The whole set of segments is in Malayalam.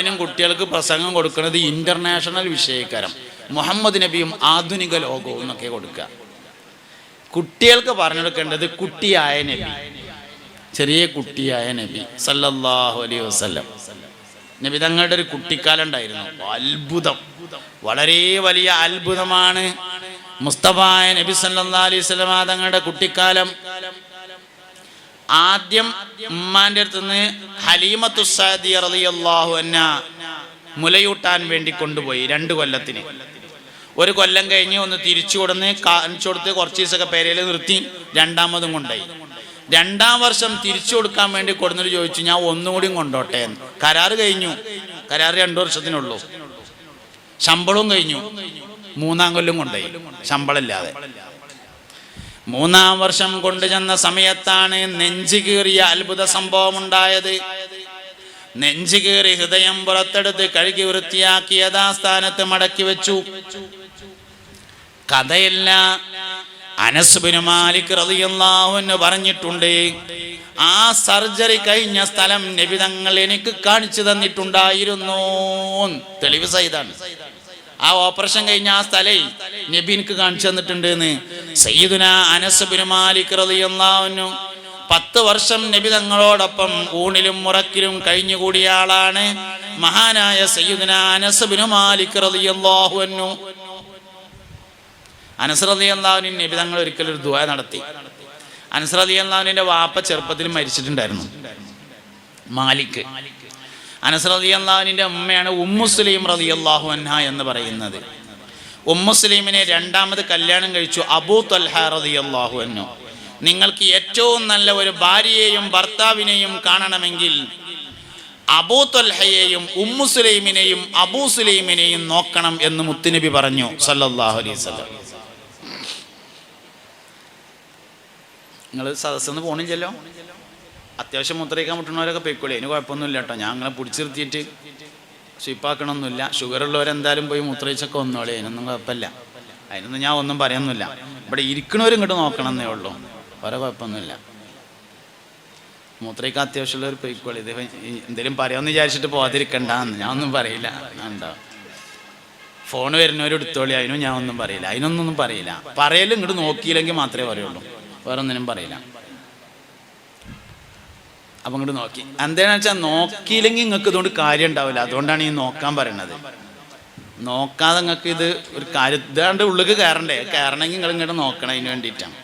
കുട്ടികൾക്ക് പ്രസംഗം കൊടുക്കുന്നത് ഇന്റർനാഷണൽ വിഷയക്കാരം. മുഹമ്മദ് നബിയും ആധുനിക ലോകവും എന്നൊക്കെ കൊടുക്കുക. കുട്ടികൾക്ക് പറഞ്ഞു കൊടുക്കേണ്ടത് കുട്ടിയായ നബി. ചെറിയ കുട്ടിയായ നബി സല്ലല്ലാഹു അലൈഹി വസല്ലം. നബി തങ്ങളുടെ ഒരു കുട്ടിക്കാലം ഉണ്ടായിരുന്നു. അത്ഭുതം. വളരെ വലിയ അത്ഭുതമാണ് മുസ്തഫായ നബി സല്ലാ അലൈഹി വസല്ലമ തങ്ങളുടെ കുട്ടിക്കാലം. ആദ്യം ഉമ്മാന്റെ അടുത്ത് നിന്ന് ഹലീമത്തു സാദി മുലയൂട്ടാൻ വേണ്ടി കൊണ്ടുപോയി രണ്ട് കൊല്ലത്തിന്. ഒരു കൊല്ലം കഴിഞ്ഞ് ഒന്ന് തിരിച്ചു കൊടുന്ന് കാണിച്ചു കൊടുത്ത് കുറച്ച് ദിവസമൊക്കെ പേരയിൽ നിർത്തി രണ്ടാമതും കൊണ്ടുപോയി. രണ്ടാം വർഷം തിരിച്ചു കൊടുക്കാൻ വേണ്ടി കൊടുന്നിട്ട് ചോദിച്ചു ഞാൻ ഒന്നുകൂടിയും കൊണ്ടോട്ടെ എന്ന്. കരാറ് കഴിഞ്ഞു. കരാറ് രണ്ടു വർഷത്തിനുള്ളൂ. ശമ്പളവും കഴിഞ്ഞു. മൂന്നാം കൊല്ലം കൊണ്ടുപോയി. ശമ്പളമില്ലാതെ. മൂന്നാം വർഷം കൊണ്ടുചെന്ന സമയത്താണ് നെഞ്ചു കീറിയ അത്ഭുത സംഭവം ഉണ്ടായത് നെഞ്ചു കീറി ഹൃദയം പുറത്തെടുത്ത് കഴുകി വൃത്തിയാക്കി യഥാസ്ഥാനത്ത് മടക്കി വെച്ചു. കഥയല്ല അനസുബിന് മാലിക് റളിയല്ലാഹുവിന് പറഞ്ഞിട്ടുണ്ട് ആ സർജറി കഴിഞ്ഞ സ്ഥലം നിബിതങ്ങൾ എനിക്ക് കാണിച്ചു തന്നിട്ടുണ്ടായിരുന്നു. തെളിവ് സഹിതാണ്. ആ ഓപ്പറേഷൻ കഴിഞ്ഞ ആ സ്ഥലേ നബി എനിക്ക് കാണിച്ചു തന്നിട്ടുണ്ട് സയ്യിദുന അനസുബിന് മാലിക് റളിയല്ലാഹുവിനു പത്ത് വർഷം നബി തങ്ങളോടൊപ്പം ഊണിലും മുറക്കിലും കഴിഞ്ഞുകൂടിയ ആളാണ് മഹാനായ സയ്യിദുന അനസുബിന് മാലിക് റളിയല്ലാഹു അൻഹു. അനസ്രതി അള്ളാഹുവിന് നബി തങ്ങൾ ഒരിക്കലും ഒരു ദുആ നടത്തി. അനസ്രതി അള്ളാഹുവിന്റെ വാപ്പ ചെറുപ്പത്തിൽ മരിച്ചിട്ടുണ്ടായിരുന്നു. മാലിക്. അനസ്രതി അള്ളാഹുവിന്റെ ഉമ്മയാണ് ഉമ്മുസ്ലീം റതി അള്ളാഹു അൻഹ എന്ന് പറയുന്നത്. ഉമ്മുസ്ലീമിനെ രണ്ടാമത് കല്യാണം കഴിച്ചു അബൂ തൽഹ റതി അള്ളാഹു അന്നു നിങ്ങൾക്ക് ഏറ്റവും നല്ല ഒരു ഭാര്യയെയും ഭർത്താവിനെയും കാണണമെങ്കിൽ അബൂ തൊൽഹയെയും ഉമ്മുസുലൈമിനെയും അബൂ സുലൈമിനെയും നോക്കണം എന്ന് മുത്തുനബി പറഞ്ഞു സല്ലല്ലാഹു അലൈഹി വസല്ലം. നിങ്ങൾ സദസ്സെന്ന് പോണില്ലല്ലോ? അത്യാവശ്യം മുത്തറിയിക്കാൻ മുട്ടുന്നവരൊക്കെ പൊയ്ക്കോളി. അതിന് കുഴപ്പമൊന്നുമില്ല കേട്ടോ. ഞാൻ അങ്ങനെ പിടിച്ചു നിർത്തിയിട്ട് ഷുഗറുള്ളവരെന്തായാലും പോയി മുത്രയിച്ചൊക്കെ വന്നോളി. അതിനൊന്നും കുഴപ്പമില്ല. അതിനൊന്നും ഞാൻ ഒന്നും പറയുന്നില്ല ഇവിടെ ഇരിക്കണവരും ഇങ്ങോട്ട് നോക്കണം എന്നേ ഉള്ളൂ. വേറെ കുഴപ്പമൊന്നുമില്ല. മൂത്രയ്ക്ക് അത്യാവശ്യമുള്ളവർ പോയിക്കോളി. ഇത് എന്തെങ്കിലും പറയാമെന്ന് വിചാരിച്ചിട്ട് പോകാതിരിക്കണ്ട ഞാൻ ഒന്നും പറയില്ല. ഉണ്ടോ ഫോൺ വരുന്നവർ എടുത്തോളി. അതിനും ഞാൻ ഒന്നും പറയില്ല. അതിനൊന്നും പറയില്ല. പറയലും ഇങ്ങോട്ട് നോക്കിയില്ലെങ്കിൽ മാത്രമേ പറയുള്ളൂ. വേറെ ഒന്നിനും പറയില്ല. അപ്പം ഇങ്ങോട്ട് നോക്കി. എന്താണെന്ന് വെച്ചാൽ നോക്കിയില്ലെങ്കിൽ നിങ്ങൾക്ക് ഇതുകൊണ്ട് കാര്യം ഉണ്ടാവില്ല. അതുകൊണ്ടാണ് ഈ നോക്കാൻ പറയണത്. നോക്കാതെ നിങ്ങൾക്ക് ഇത് ഒരു കാര്യം ഇതാണ്ട് ഉള്ളിൽ കയറണ്ടേ? കയറണമെങ്കിൽ നിങ്ങൾ ഇങ്ങോട്ട് നോക്കണം അതിന് വേണ്ടിയിട്ടാണ്.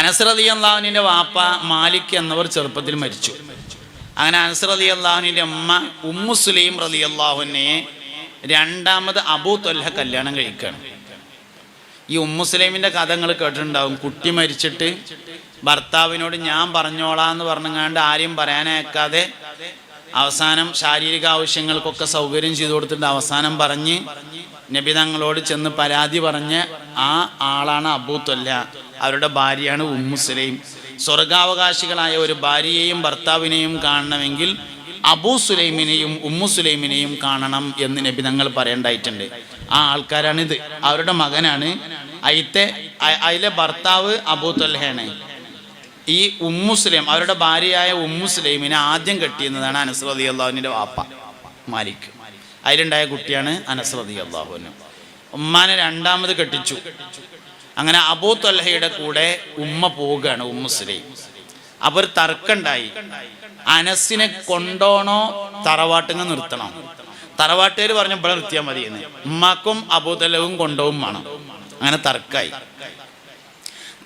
അനസ്രതി അള്ളാഹുനിന്റെ വാപ്പ മാലിക് എന്നവർ ചെറുപ്പത്തിൽ മരിച്ചു. അങ്ങനെ അനസ്രതി അള്ളാഹുനിന്റെ അമ്മ ഉമ്മു സുലൈം റതി അള്ളാഹുനെ രണ്ടാമത് അബൂ തൊല്ല കല്യാണം കഴിക്കുകയാണ്. ഈ ഉമ്മുസ്ലൈമിന്റെ കഥ നിങ്ങൾ കേട്ടിട്ടുണ്ടാവും. കുട്ടി മരിച്ചിട്ട് ഭർത്താവിനോട് ഞാൻ പറഞ്ഞോളാം എന്ന് പറഞ്ഞങ്ങാണ്ട് ആരെയും പറയാനേക്കാതെ അവസാനം ശാരീരിക ആവശ്യങ്ങൾക്കൊക്കെ സൗകര്യം ചെയ്തു കൊടുത്തിട്ട് അവസാനം പറഞ്ഞ് നബി തങ്ങളോട് ചെന്ന് പരാതി പറഞ്ഞ് ആ ആളാണ് അബൂത്തൊല്ല അവരുടെ ഭാര്യയാണ് ഉമ്മുസ്ലൈം. സ്വർഗാവകാശികളായ ഒരു ഭാര്യയെയും ഭർത്താവിനെയും കാണണമെങ്കിൽ അബൂ സുലൈമിനെയും ഉമ്മു സുലൈമിനെയും കാണണം എന്ന് നബി തങ്ങൾ പറയേണ്ടായിട്ടുണ്ട്. ആ ആൾക്കാരാണിത്. അവരുടെ മകനാണ് അയിത്തെ അതിലെ ഭർത്താവ് അബൂ ഈ ഉമ്മുസ്ലിം അവരുടെ ഭാര്യയായ ഉമ്മുസ്ലൈമിനെ ആദ്യം കെട്ടിയെന്നതാണ് അനസ്രതി അള്ളാഹുവിന്റെ വാപ്പ മാലിക്. അതിലുണ്ടായ കുട്ടിയാണ് അനസ്രതി അള്ളാഹുവിന് ഉമ്മാനെ രണ്ടാമത് കെട്ടിച്ചു. അങ്ങനെ അബൂ തൊല്ലയുടെ കൂടെ ഉമ്മ പോവുകയാണ് ഉമ്മുസ്ലൈം അവർ തർക്കണ്ടായി. അനസിനെ കൊണ്ടോണോ തറവാട്ടിങ്ങ് നിർത്തണം. തറവാട്ടുകാർ പറഞ്ഞു നിർത്തിയാൽ മതി എന്ന് ഉമ്മാക്കും അബൂതലവും കൊണ്ടോവും വേണം അങ്ങനെ തർക്കായി.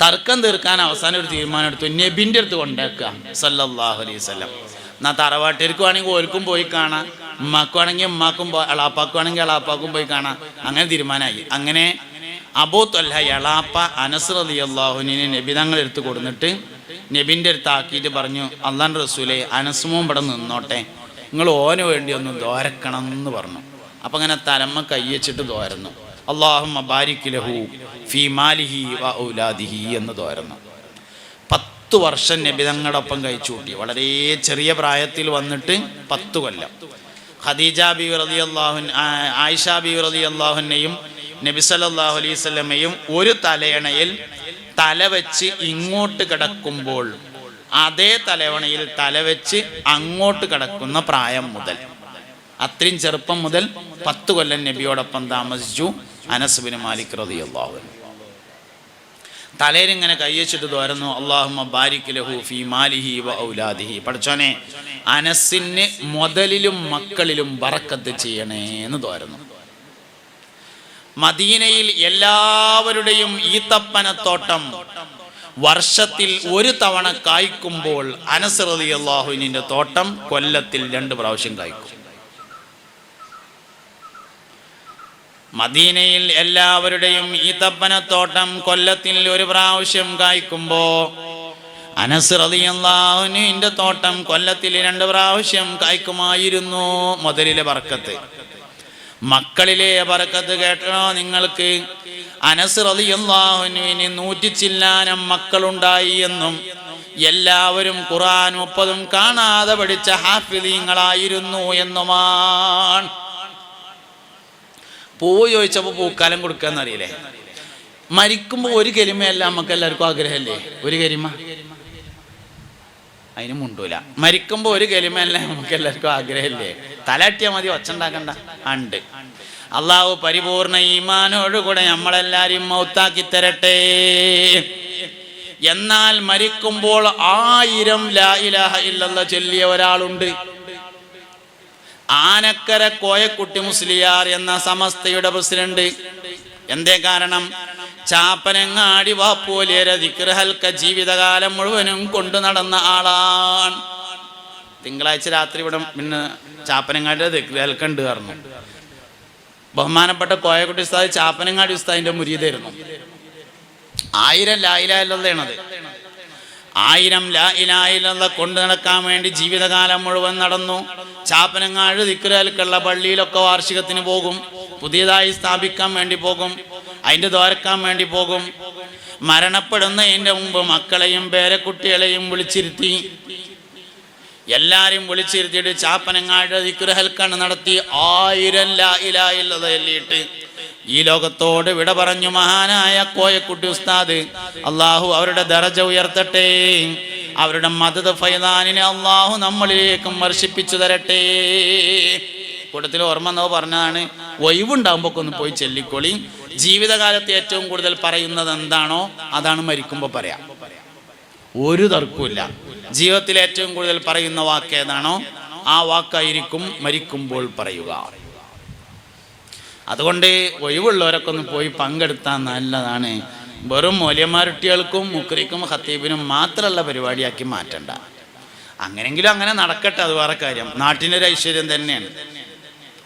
തർക്കം തീർക്കാൻ അവസാനം ഒരു തീരുമാനം എടുത്തു. നബിന്റെ അടുത്ത് കൊണ്ടേക്കുക. സല്ലല്ലാഹു അലൈഹി വസല്ലം. എന്നാ തറവാട്ടിലേക്ക് വേണമെങ്കിൽ ഓൽക്കും പോയി കാണാം. ഉമ്മാക്കുവാണെങ്കിൽ ഉമ്മാക്കും പോ- എളാപ്പാക്കും പോയി കാണാം. അങ്ങനെ തീരുമാനമായി. അങ്ങനെ അബൂ തൊല്ല എളാപ്പ അനസ് അലി നബി തങ്ങൾ എടുത്ത് കൊടുത്തിട്ട് നബിന്റെ അടുത്ത് ആക്കിയിട്ട് പറഞ്ഞു അള്ളാൻ റസൂലെ അനസുമോൻ ഇവിടെ നിന്നോട്ടെ. നിങ്ങൾ ഓന് വേണ്ടി ഒന്ന് ദോരക്കണം എന്ന് പറഞ്ഞു. അപ്പം അങ്ങനെ തലമ്മ കൈ വെച്ചിട്ട് ദോരന്നു. അള്ളാഹുമ്മ ബാരിക് ലഹു ഫീ മാലിഹി വ ഔലാദിഹി എന്ന് തോരുന്നു. പത്ത് വർഷം നബി തങ്ങളോടൊപ്പം കഴിച്ചു കൂട്ടി. വളരെ ചെറിയ പ്രായത്തിൽ വന്നിട്ട് പത്ത് കൊല്ലം. ഖദീജ ബി റതി അള്ളാഹുൻ ആയിഷ ബി റതി അള്ളാഹുനെയും നബി സല്ലല്ലാഹു അലൈഹി സ്വലമയും ഒരു തലയണയിൽ തല വെച്ച് ഇങ്ങോട്ട് കിടക്കുമ്പോൾ അതേ തലവണയിൽ തലവെച്ച് അങ്ങോട്ട് കിടക്കുന്ന പ്രായം മുതൽ. അത്രയും ചെറുപ്പം മുതൽ പത്ത് കൊല്ലം നബിയോടൊപ്പം താമസിച്ചു. അനസുബിന് മാലിക് റതി അള്ളാഹു തലേരിങ്ങനെ കൈവച്ചിട്ട് തോരുന്നു അള്ളാഹുമ ബാരിക് ലഹു ഫി മാലിഹി വ ഔലാദിഹി. പഠിച്ചോനെ അനസിന് മുതലിലും മക്കളിലും ബറക്കത്ത് ചെയ്യണേ എന്ന് തോരുന്നു മദീനയിൽ എല്ലാവരുടെയും ഈത്തപ്പനത്തോട്ടം വർഷത്തിൽ ഒരു തവണ കായ്ക്കുമ്പോൾ അനസ് റതി അള്ളാഹുവിന്റെ തോട്ടം കൊല്ലത്തിൽ രണ്ട് പ്രാവശ്യം കായ്ക്കും. മദീനയിൽ എല്ലാവരുടെയും ഈ തപ്പനത്തോട്ടം കൊല്ലത്തിൽ ഒരു പ്രാവശ്യം കായ്ക്കുമ്പോ അനസ് റളിയല്ലാഹുവിന്റെ തോട്ടം കൊല്ലത്തിൽ രണ്ട് പ്രാവശ്യം കായ്ക്കുമായിരുന്നു മുതലിലെ പറക്കത്ത് മക്കളിലെ പറക്കത്ത് കേട്ടോ നിങ്ങൾക്ക്. അനസ് നൂറ്റി ചില്ലാനം മക്കളുണ്ടായി എന്നും എല്ലാവരും ഖുറാൻ മുപ്പതും കാണാതെ പഠിച്ച ഹാഫിദീങ്ങളായിരുന്നു എന്നുമാണ്. പൂവ് ചോദിച്ചപ്പോൾ പൂക്കാലം കൊടുക്കാന്ന് അറിയില്ലേ? മരിക്കുമ്പോൾ ഒരു കരിമയല്ല നമുക്ക് എല്ലാവർക്കും ആഗ്രഹമല്ലേ ഒരു കരിമ? അതിന് മുണ്ടൂല. മരിക്കുമ്പോൾ ഒരു കരിമയല്ല നമുക്ക് എല്ലാവർക്കും ആഗ്രഹമല്ലേ തലാട്ടിയാൽ മതി ഒച്ചുണ്ടാക്കണ്ട ഉണ്ട്. അള്ളാഹു പരിപൂർണ ഈമാനോടുകൂടെ നമ്മളെല്ലാരെയും മൗത്താക്കി തരട്ടെ. എന്നാൽ മരിക്കുമ്പോൾ ആയിരം ലാ ഇലാഹ ഇല്ലല്ല ചൊല്ലിയ ഒരാളുണ്ട്. ആനക്കര കോയക്കുട്ടി മുസ്ലിയാർ എന്ന സമസ്തയുടെ പ്രസിഡന്റ്. എന്തേ കാരണം? ചാപ്പനങ്ങാടി വാപ്പോലിയര ദിക്രഹൽക്ക ജീവിതകാലം മുഴുവനും കൊണ്ടു നടന്ന ആളാണ്. തിങ്കളാഴ്ച രാത്രി ഇവിടെ പിന്നെ ചാപ്പനങ്ങാടി ദിക്രഹൽക്ക ഉണ്ട് പറഞ്ഞു. ബഹുമാനപ്പെട്ട കോയക്കുട്ടി ഉസ്താദ് ചാപ്പനങ്ങാടി ഉസ്താദിന്റെ മുരീതായിരുന്നു ആയിരം ലായിലായുള്ളതാണത് ആയിരം ലാ ഇലായിലുള്ള കൊണ്ടു നടക്കാൻ വേണ്ടി ജീവിതകാലം മുഴുവൻ നടന്നു. ചാപ്പനങ്ങാട് ദിക്കുരൽക്കുള്ള പള്ളിയിലൊക്കെ വാർഷികത്തിന് പോകും. പുതിയതായി സ്ഥാപിക്കാൻ വേണ്ടി പോകും. അതിന്റെ ദ്വാരക്കാൻ വേണ്ടി പോകും. മരണപ്പെടുന്നതിന്റെ മുമ്പ് മക്കളെയും പേരക്കുട്ടികളെയും വിളിച്ചിരുത്തി. എല്ലാരെയും വിളിച്ചിരുത്തിയിട്ട് ചാപ്പനങ്ങാട് ദിക്കുരഹൽക്കാണ് നടത്തി ആയിരം ലാ ഈ ലോകത്തോട് വിട പറഞ്ഞു മഹാനായ കോയക്കുട്ടി ഉസ്താദ്. അള്ളാഹു അവരുടെ ദറജ ഉയർത്തട്ടെ. അവരുടെ മദത് ഫൈദാനിനെ അള്ളാഹു നമ്മളിലേക്കും വർഷിപ്പിച്ചു തരട്ടെ. കൂട്ടത്തിൽ ഓർമ്മ എന്നോ പറഞ്ഞതാണ് ഒഴിവുണ്ടാകുമ്പോൾ ഒന്ന് പോയി ചെല്ലിക്കൊളി. ജീവിതകാലത്ത് ഏറ്റവും കൂടുതൽ പറയുന്നത് എന്താണോ അതാണ് മരിക്കുമ്പോൾ പറയാം. ഒരു തർക്കമില്ല ജീവിതത്തിൽ ഏറ്റവും കൂടുതൽ പറയുന്ന വാക്ക് ഏതാണോ ആ വാക്കായിരിക്കും മരിക്കുമ്പോൾ പറയുക. അതുകൊണ്ട് ഒഴിവുള്ളവരൊക്കെ ഒന്ന് പോയി പങ്കെടുത്താൽ നല്ലതാണ്. വെറും മൂല്യന്മാരുട്ടികൾക്കും മുക്രിക്കും ഹത്തീബിനും മാത്രമുള്ള പരിപാടിയാക്കി മാറ്റണ്ട. അങ്ങനെങ്കിലും അങ്ങനെ നടക്കട്ടെ അത് വേറെ കാര്യം. നാട്ടിന്റെ ഒരു ഐശ്വര്യം തന്നെയാണ്.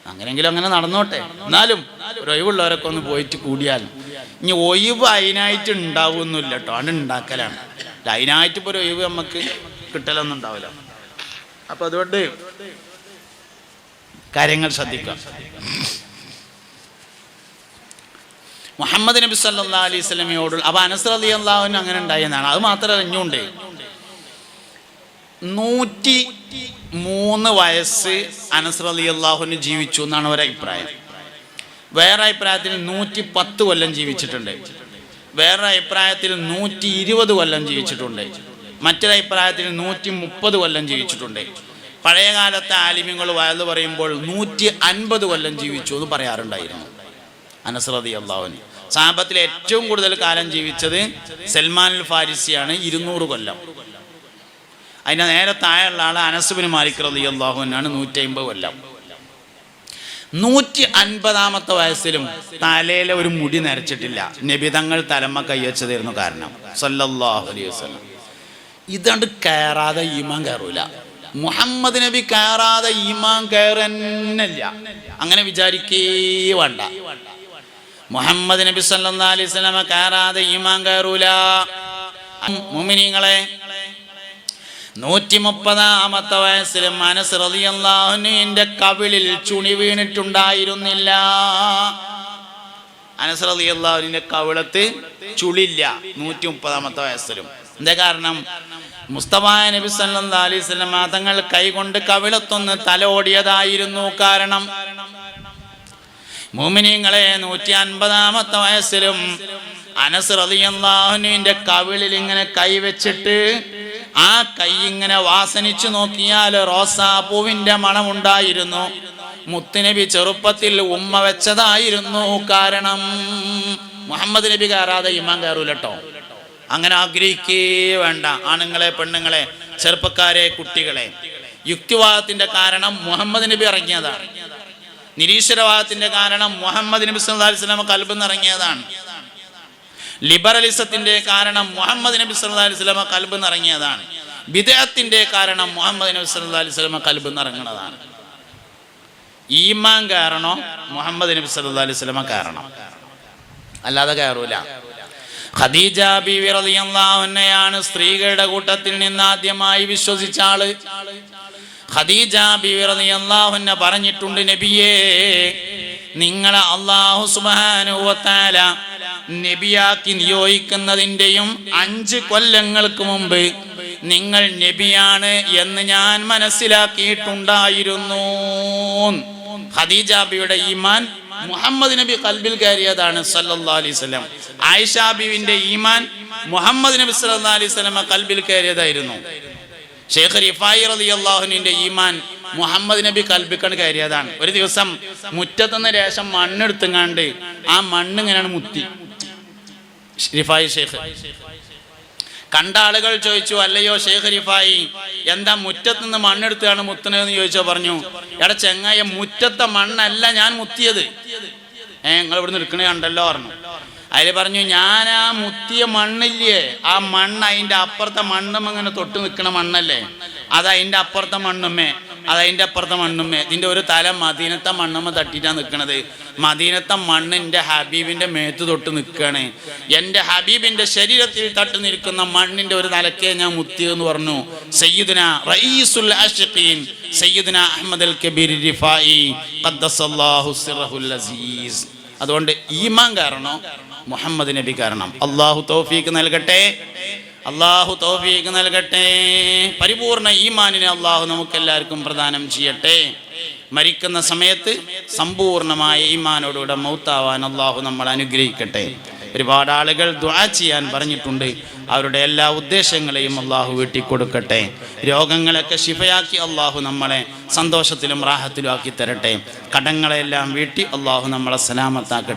അങ്ങനെങ്കിലും അങ്ങനെ നടന്നോട്ടെ. എന്നാലും ഒഴിവുള്ളവരൊക്കെ ഒന്ന് പോയിട്ട് കൂടിയാൽ ഇനി ഒഴിവ് അതിനായിട്ട് ഉണ്ടാവുമെന്നില്ല കേട്ടോ. അത് ഉണ്ടാക്കലാണ്. അതിനായിട്ട് ഇപ്പോൾ ഒരു ഒഴിവ് നമുക്ക് കിട്ടലൊന്നും ഉണ്ടാവില്ല. അപ്പം അതുകൊണ്ട് കാര്യങ്ങൾ ശ്രദ്ധിക്കാം മുഹമ്മദ് നബി സല്ലാ അലൈഹി സ്വലമയോട് അപ്പൊ അനസ് അലി അള്ളാഹുവിന് അങ്ങനെ ഉണ്ടായെന്നാണ്. അത് മാത്രം അറിഞ്ഞുകൊണ്ട്. നൂറ്റി മൂന്ന് വയസ്സ് അനസ് അലി അള്ളാഹുവിന് ജീവിച്ചു എന്നാണ് ഒരു അഭിപ്രായം. വേറെ അഭിപ്രായത്തിൽ നൂറ്റി പത്ത് കൊല്ലം ജീവിച്ചിട്ടുണ്ട്. വേറെ അഭിപ്രായത്തിൽ നൂറ്റി ഇരുപത് കൊല്ലം ജീവിച്ചിട്ടുണ്ട്. മറ്റൊരു അഭിപ്രായത്തിൽ നൂറ്റി മുപ്പത് കൊല്ലം ജീവിച്ചിട്ടുണ്ട്. പഴയകാലത്തെ ആലിമ്യങ്ങൾ വയത് പറയുമ്പോൾ നൂറ്റി അൻപത് കൊല്ലം ജീവിച്ചു എന്ന് പറയാറുണ്ടായിരുന്നു. അനസ്രതി അള്ളാഹുവിന് സാഹബത്തിൽ ഏറ്റവും കൂടുതൽ കാലം ജീവിച്ചത് സൽമാൻ അൽ ഫാരിസിയാണ് ഇരുന്നൂറ് കൊല്ലം. അതിന്റെ നേരെ താഴെയുള്ള ആൾ അനസുബിന് മാലിക് അള്ളാഹുവിനാണ് നൂറ്റി അമ്പത് കൊല്ലം. നൂറ്റി അൻപതാമത്തെ വയസ്സിലും തലയിലെ ഒരു മുടി നരച്ചിട്ടില്ല. നബിതങ്ങൾ തലമ്മ കൈവച്ചതായിരുന്നു കാരണം. സല്ലല്ലാഹു അലൈഹി വസല്ലം. ഇതണ്ട് കയറാതെ ഈമാൻ കയറൂല. മുഹമ്മദ് നബി കയറാതെ ഈമാൻ കയറന്നില്ല. അങ്ങനെ വിചാരിക്കേ വേണ്ട. മുഹമ്മദ് നബി സല്ലാ അലൈഹി കയറാതെ ഇമാൻ കയറൂല. മുമിനിങ്ങളെ നൂറ്റി മുപ്പതാമത്തെ വയസ്സിൽ മനസ്സ് റളിയല്ലാഹുവിന്റെ കവിളിൽ ചുണി വീണിട്ടുണ്ടായിരുന്നില്ല. അനസ് റളിയല്ലാഹുവിന്റെ കവിളത്ത് ചുളില്ല നൂറ്റി മുപ്പതാമത്തെ വയസ്സിലും. എന്താ കാരണം? മുസ്തഫായ നബി സല്ലാ അലൈഹി തങ്ങൾ കൈകൊണ്ട് കവിളത്തൊന്ന് തലോടിയതായിരുന്നു കാരണം. മോമിനിയങ്ങളെ നൂറ്റി അൻപതാമത്തെ വയസ്സിലും അനസ് റളിയല്ലാഹുവിന്റെ കവിളിൽ ഇങ്ങനെ കൈവച്ചിട്ട് ആ കൈ ഇങ്ങനെ വാസനിച്ചു നോക്കിയാൽ റോസാപ്പൂവിന്റെ മണമുണ്ടായിരുന്നു. മുത്തുനബി ചെറുപ്പത്തിൽ ഉമ്മ വെച്ചതായിരുന്നു കാരണം മുഹമ്മദ് നബി കയറാതെ ഇമാൻ കയറൂലട്ടോ. അങ്ങനെ ആഗ്രഹിക്കേ വേണ്ട ആണുങ്ങളെ പെണ്ണുങ്ങളെ ചെറുപ്പക്കാരെ കുട്ടികളെ. യുക്തിവാദത്തിന്റെ കാരണം മുഹമ്മദ് നബി ഇറങ്ങിയതാണ്. നിരീശ്വരവാദത്തിന്റെ കാരണം മുഹമ്മദ് നബി അലൈഹി വസല്ലം കൽബിൽ നിറങ്ങിയതാണ് ലിബറലിസത്തിന്റെ കാരണം മുഹമ്മദ് നബി അലൈഹി വസല്ലം കൽബിൽ നിറങ്ങിയതാണ് ഇറങ്ങിയതാണ്. കാരണം മുഹമ്മദ് നബി അലൈഹി വസല്ലം കൽബിൽ നിറങ്ങുന്നതാണ് ഈമാൻ കാരണോ മുഹമ്മദ് നബി സല്ലല്ലാഹു അലൈഹി കാരണം. അല്ലാതെ കയറൂല. ഖദീജ ബി റളിയല്ലാഹു അൻഹയാണ് സ്ത്രീകളുടെ കൂട്ടത്തിൽ നിന്ന് ആദ്യമായി വിശ്വസിച്ച ആൾ. ഖദീജ അൻഹ പറഞ്ഞിട്ടുണ്ട് നബിയേ നിങ്ങളെ വ തആല നബിയാക്കി നിയോഗിക്കുന്നതിന്റെയും അഞ്ച് കൊല്ലങ്ങൾക്ക് മുമ്പ് നിങ്ങൾ നബിയാണ് എന്ന് ഞാൻ മനസ്സിലാക്കിയിട്ടുണ്ടായിരുന്നു. ഖദീജ ബിയുടെ ഈമാൻ മുഹമ്മദ് നബി കൽബിൽ കയറിയതാണ് വസല്ലം. ആയിഷ ബിവിന്റെ ഈമാൻ മുഹമ്മദ് നബി സല്ലല്ലാഹു അലൈഹി വസല്ലം കൽബിൽ കയറിയതായിരുന്നു. ഷേഖ് റിഫായി റളിയല്ലാഹുവിന്റെ ഈമാൻ മുഹമ്മദ് നബി കൽബിക്കണ് കയറിയതാണ്. ഒരു ദിവസം മുറ്റത്തുനിന്ന് രേഷം മണ്ണെടുത്തുങ്ങാണ്ട് ആ മണ്ണ് ഇങ്ങനെയാണ് മുത്തി. റിഫായി ഷേഖ് കണ്ട ആളുകൾ ചോദിച്ചു അല്ലയോ ഷേഖ് റിഫായി എന്താ മുറ്റത്ത് നിന്ന് മണ്ണെടുത്താണ് മുത്തണെന്ന് ചോദിച്ചോ? പറഞ്ഞു എടാ ചെങ്ങായ മുറ്റത്തെ മണ്ണല്ല ഞാൻ മുത്തിയത്. ഏ നിങ്ങൾ ഇവിടെ നിൽക്കണേ കണ്ടല്ലോ പറഞ്ഞു. അതിൽ പറഞ്ഞു ഞാൻ ആ മുത്തിയ മണ്ണില്ലേ? ആ മണ്ണ് അതിന്റെ അപ്പുറത്തെ മണ്ണും അങ്ങനെ തൊട്ട് നിൽക്കണ മണ്ണല്ലേ? അത് അതിന്റെ അപ്പുറത്തെ മണ്ണുമ്മേ അത് അതിന്റെ അപ്പുറത്തെ മണ്ണുമ്മേ. ഇതിന്റെ ഒരു തല മദീനത്തെ മണ്ണുമ്മ തട്ടിയിട്ടാണ് നിൽക്കണത് മദീനത്തെ മണ്ണ് എന്റെ ഹബീബിന്റെ മേത്ത് തൊട്ട് നിൽക്കുകയാണ് എന്റെ ഹബീബിന്റെ ശരീരത്തിൽ തട്ടി നിൽക്കുന്ന മണ്ണിന്റെ ഒരു തലക്കേ ഞാൻ മുത്തിയെന്ന് പറഞ്ഞു. സയ്യിദുന റഈസുൽ ആഷിഖീൻ സയ്യിദുന അഹമ്മദ് അൽ കബീർ റിഫായി ഖദ്ദസല്ലാഹു സിറഹുൽ അസീസ്. അതുകൊണ്ട് ഈമാൻ കാരണോ മുഹമ്മദ് നബി കാരണം. അള്ളാഹു തൗഫീക്ക് നൽകട്ടെ. അള്ളാഹു തൗഫീക്ക് നൽകട്ടെ. പരിപൂർണ ഈമാനിനെ അള്ളാഹു നമുക്കെല്ലാവർക്കും പ്രദാനം ചെയ്യട്ടെ. മരിക്കുന്ന സമയത്ത് സമ്പൂർണമായ ഈമാനോടുകൂടെ മൗത്താവാൻ അള്ളാഹു നമ്മൾ അനുഗ്രഹിക്കട്ടെ. ഒരുപാട് ആളുകൾ ദ്വാ ചെയ്യാൻ പറഞ്ഞിട്ടുണ്ട്. അവരുടെ എല്ലാ ഉദ്ദേശങ്ങളെയും അള്ളാഹു വീട്ടിക്കൊടുക്കട്ടെ. രോഗങ്ങളൊക്കെ ശിഫയാക്കി അള്ളാഹു നമ്മളെ സന്തോഷത്തിലും റാഹത്തിലും ആക്കി തരട്ടെ കടങ്ങളെല്ലാം വീട്ടി അള്ളാഹു നമ്മളെ സലാമത്താക്കട്ടെ.